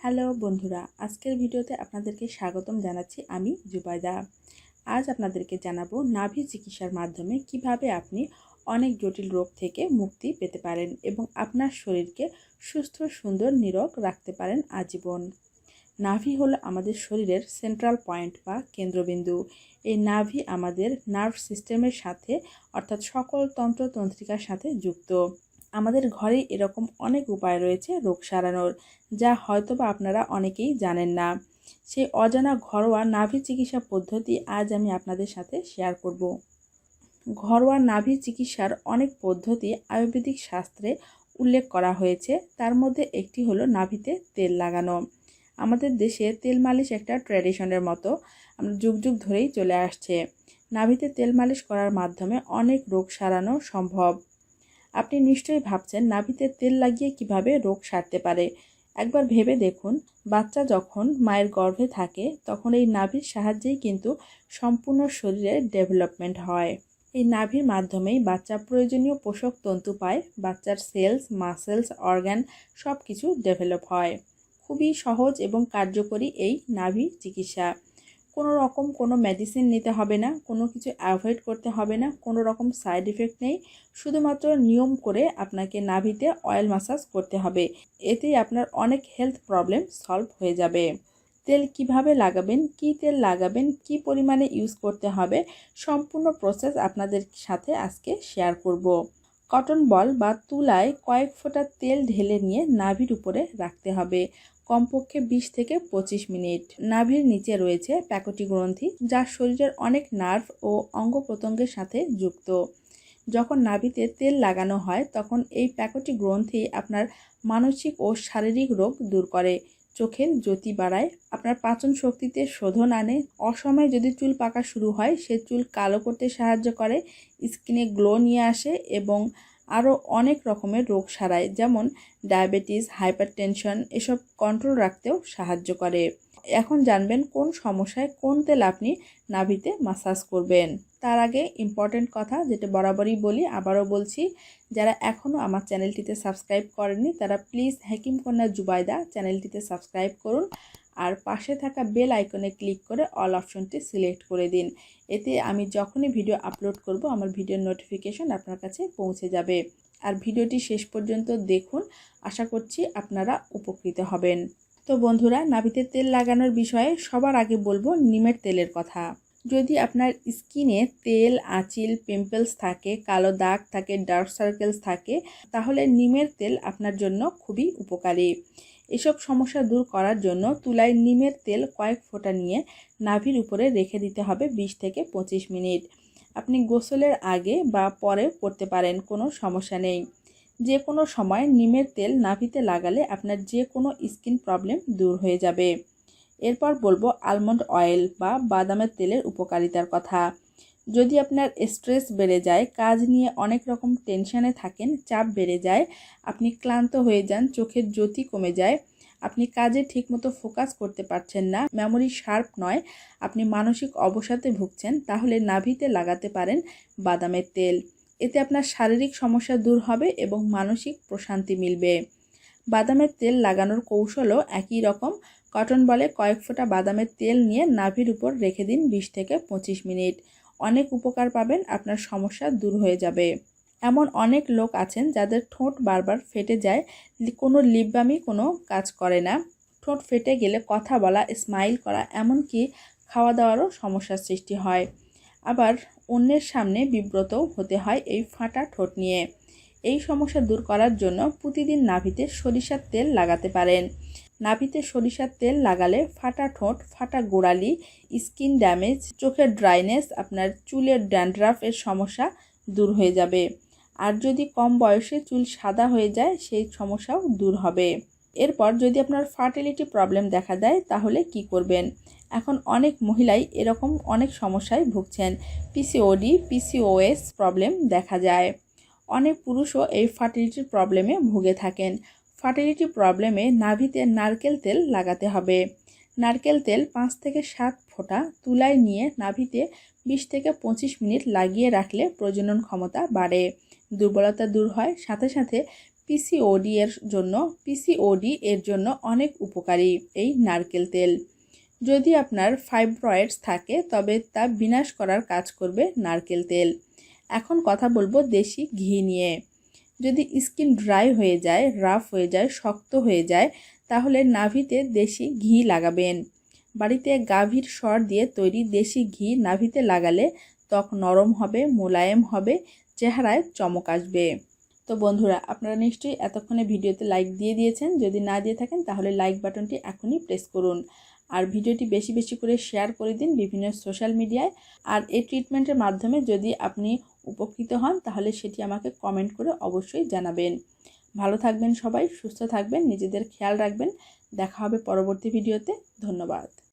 Hello বন্ধুরা, আজকের ভিডিওতে আপনাদেরকে স্বাগতম জানাচ্ছি আমি জুবাইদা। আজ আপনাদেরকে জানাব নাভি চিকিৎসার মাধ্যমে কীভাবে আপনি অনেক জটিল রোগ থেকে মুক্তি পেতে পারেন এবং আপনার শরীরকে সুস্থ, সুন্দর, নিরোগ রাখতে পারেন আজীবন। নাভি হলো আমাদের শরীরের সেন্ট্রাল পয়েন্ট বা কেন্দ্রবিন্দু। এই নাভি আমাদের নার্ভ সিস্টেমের সাথে, অর্থাৎ সকল তন্ত্রতন্ত্রিকার সাথে যুক্ত। আমাদের ঘরে এরকম অনেক উপায় রয়েছে রোগ সারানোর, যা হয়তোবা আপনারা অনেকেই জানেন না। সেই অজানা ঘরোয়া নাভি চিকিৎসা পদ্ধতি আজ আমি আপনাদের সাথে শেয়ার করব। ঘরোয়া নাভি চিকিৎসার অনেক পদ্ধতি আয়ুর্বেদিক শাস্ত্রে উল্লেখ করা হয়েছে। তার মধ্যে একটি হলো নাভিতে তেল লাগানো। আমাদের দেশে তেল মালিশ একটা ট্র্যাডিশনের মতো যুগ যুগ ধরেই চলে আসছে। নাভিতে তেল মালিশ করার মাধ্যমে অনেক রোগ সারানো সম্ভব। আপনি নিশ্চয়ই ভাবছেন নাভিতে তেল লাগিয়ে কীভাবে রোগ সারতে পারে। একবার ভেবে দেখুন, বাচ্চা যখন মায়ের গর্ভে থাকে, তখন এই নাভির সাহায্যেই কিন্তু সম্পূর্ণ শরীরের ডেভেলপমেন্ট হয়। এই নাভির মাধ্যমেই বাচ্চা প্রয়োজনীয় পোষক তন্তু পায়, বাচ্চার সেলস, মাসেলস অর্গ্যান সব কিছু ডেভেলপ হয়। খুবই সহজ এবং কার্যকরী এই নাভি চিকিৎসা। কোনো রকম কোনো মেডিসিন নিতে হবে না, কোনো কিছু অ্যাভয়েড করতে হবে না, কোনো রকম সাইড এফেক্ট নেই। শুধুমাত্র নিয়ম করে আপনাকে নাভিতে অয়েল মাসাজ করতে হবে। এতেই আপনার অনেক হেলথ প্রবলেম সলভ হয়ে যাবে। তেল কীভাবে লাগাবেন, কি তেল লাগাবেন, কি পরিমাণে ইউজ করতে হবে, সম্পূর্ণ প্রসেস আপনাদের সাথে আজকে শেয়ার করব। কটন বল বা তুলায় কয়েক ফোঁটা তেল ঢেলে নিয়ে নাভির উপরে রাখতে হবে। কমপক্ষে বিশ থেকে পঁচিশ মিনিট। নাভির নিচে রয়েছে প্যাকটি গ্রন্থি, যা শরীরের অনেক নার্ভ ও অঙ্গ প্রত্যঙ্গের সাথে যুক্ত। যখন নাভিতে তেল লাগানো হয়, তখন এই প্যাকটি গ্রন্থি আপনার মানসিক ও শারীরিক রোগ দূর করে। চোখের জ্যোতি বাড়ায়, আপনার পাচন শক্তিতে শোধন আনে। অসময়ে যদি চুল পাকা শুরু হয়, সে চুল কালো করতে সাহায্য করে, স্কিনে গ্লো নিয়ে আসে এবং আরও অনেক রকমের রোগ সারায়, যেমন ডায়াবেটিস হাইপার টেনশন এসব কন্ট্রোল রাখতেও সাহায্য করে। এখন জানবেন কোন সমস্যায় কোন তেল আপনি নাভিতে মাসাজ করবেন। তার আগে ইম্পর্টেন্ট কথা যেটা বরাবরই বলি, আবারও বলছি, যারা এখনও আমার চ্যানেলটিতে সাবস্ক্রাইব করেননি, তারা প্লিজ হাকিম কন্যা জুবাইদা চ্যানেলটিতে সাবস্ক্রাইব করুন। আর পাশে থাকা বেল আইকনে ক্লিক করে অল অপশনটি সিলেক্ট করে দিন। এতে আমি যখনই ভিডিও আপলোড করব, আমার ভিডিওর নোটিফিকেশন আপনার কাছে পৌঁছে যাবে। আর ভিডিওটি শেষ পর্যন্ত দেখুন, আশা করছি আপনারা উপকৃত হবেন। তো বন্ধুরা, নাভিতে তেল লাগানোর বিষয়ে সবার আগে বলব নিমের তেলের কথা। যদি আপনার স্কিনে তেল, আঁচিল, পিম্পলস থাকে, কালো দাগ থাকে, ডার্ক সার্কেলস থাকে, তাহলে নিমের তেল আপনার জন্য খুবই উপকারী। এসব সমস্যা দূর করার জন্য তুলায় নিমের তেল কয়েক ফোঁটা নিয়ে নাভির উপরে রেখে দিতে হবে বিশ থেকে পঁচিশ মিনিট। আপনি গোসলের আগে বা পরে করতে পারেন, কোনো সমস্যা নেই। যে কোনো সময় নিমের তেল নাভিতে লাগালে আপনার যে কোনো স্কিন প্রবলেম দূর হয়ে যাবে। এরপর বলব আলমন্ড অয়েল বা বাদামের তেলের উপকারিতার কথা। যদি আপনার স্ট্রেস বেড়ে যায়, কাজ নিয়ে অনেক রকম টেনশানে থাকেন, চাপ বেড়ে যায়, আপনি ক্লান্ত হয়ে যান, চোখের জ্যোতি কমে যায়, আপনি কাজে ঠিকমতো ফোকাস করতে পারছেন না মেমোরি শার্প নয়, আপনি মানসিক অবসাদে ভুগছেন, তাহলে নাভিতে লাগাতে পারেন বাদামের তেল। এতে আপনার শারীরিক সমস্যা দূর হবে এবং মানসিক প্রশান্তি মিলবে। বাদামের তেল লাগানোর কৌশলও একই রকম। কটন বলে কয়েক ফোঁটা বাদামের তেল নিয়ে নাভির উপর রেখে দিন বিশ থেকে পঁচিশ মিনিট। অনেক উপকার পাবেন, আপনার সমস্যা দূর হয়ে যাবে। এমন অনেক লোক আছেন যাদের ঠোঁট বারবার ফেটে যায় কোনো লিপবামই কোনো কাজ করে না। ঠোঁট ফেটে গেলে কথা বলা স্মাইল করা, এমনকি খাওয়া দাওয়ারও সমস্যার সৃষ্টি হয়। আবার অন্যের সামনে বিব্রতও হতে হয় এই ফাটা ঠোঁট নিয়ে। এই সমস্যা দূর করার জন্য প্রতিদিন নাভিতে সরিষার তেল লাগাতে পারেন। নাভিতে সরিষার তেল লাগালে ফাটা ঠোঁট, ফাটা গোড়ালি, স্কিন ড্যামেজ, চোখের ড্রাইনেস, আপনার চুলের ড্যান্ড্রাফ এর সমস্যা দূর হয়ে যাবে। আর যদি কম বয়সে চুল সাদা হয়ে যায়, সেই সমস্যাও দূর হবে। এরপর যদি আপনার ফার্টিলিটি প্রবলেম দেখা দেয়, তাহলে কি করবেন? এখন অনেক মহিলাই এরকম অনেক সমস্যায় ভুগছেন। পিসিওডি পিসিওএস প্রবলেম দেখা যায়। অনেক পুরুষও এই ফার্টিলিটির প্রবলেমে ভুগে থাকেন। ফার্টিলিটি প্রবলেমে নাভিতে নারকেল তেল লাগাতে হবে। নারকেল তেল পাঁচ থেকে সাত ফোঁটা তুলায় নিয়ে নাভিতে বিশ থেকে পঁচিশ মিনিট লাগিয়ে রাখলে প্রজনন ক্ষমতা বাড়ে। দুর্বলতা দূর হয়। সাথে সাথে পিসিওডি এর জন্য পিসিওডি এর জন্য অনেক উপকারী এই নারকেল তেল। যদি আপনার ফাইব্রয়েডস থাকে, তবে তা বিনাশ করার কাজ করবে নারকেল তেল। এখন কথা বলব দেশি ঘি নিয়ে। যদি স্কিন ড্রাই হয়ে যায়, রাফ হয়ে যায়, শক্ত হয়ে যায়, তাহলে নাভিতে দেশি ঘি লাগাবেন। বাড়িতে গাভীর স্বর দিয়ে তৈরি দেশি ঘি নাভিতে লাগালে ত্বক নরম হবে, মোলায়েম হবে, চেহারায় চমক আসবে। তো বন্ধুরা, আপনারা নিশ্চয়ই এতক্ষণে ভিডিওতে লাইক দিয়ে দিয়েছেন। যদি না দিয়ে থাকেন, তাহলে লাইক বাটনটি এখনই প্রেস করুন। আর ভিডিওটি বেশি বেশি করে শেয়ার করে দিন বিভিন্ন সোশ্যাল মিডিয়ায়। আর এই ট্রিটমেন্টের মাধ্যমে যদি আপনি উপকৃত হন, তাহলে সেটি আমাকে কমেন্ট করে অবশ্যই জানাবেন। ভালো থাকবেন সবাই, সুস্থ থাকবেন, নিজেদের খেয়াল রাখবেন। দেখা হবে পরবর্তী ভিডিওতে। ধন্যবাদ।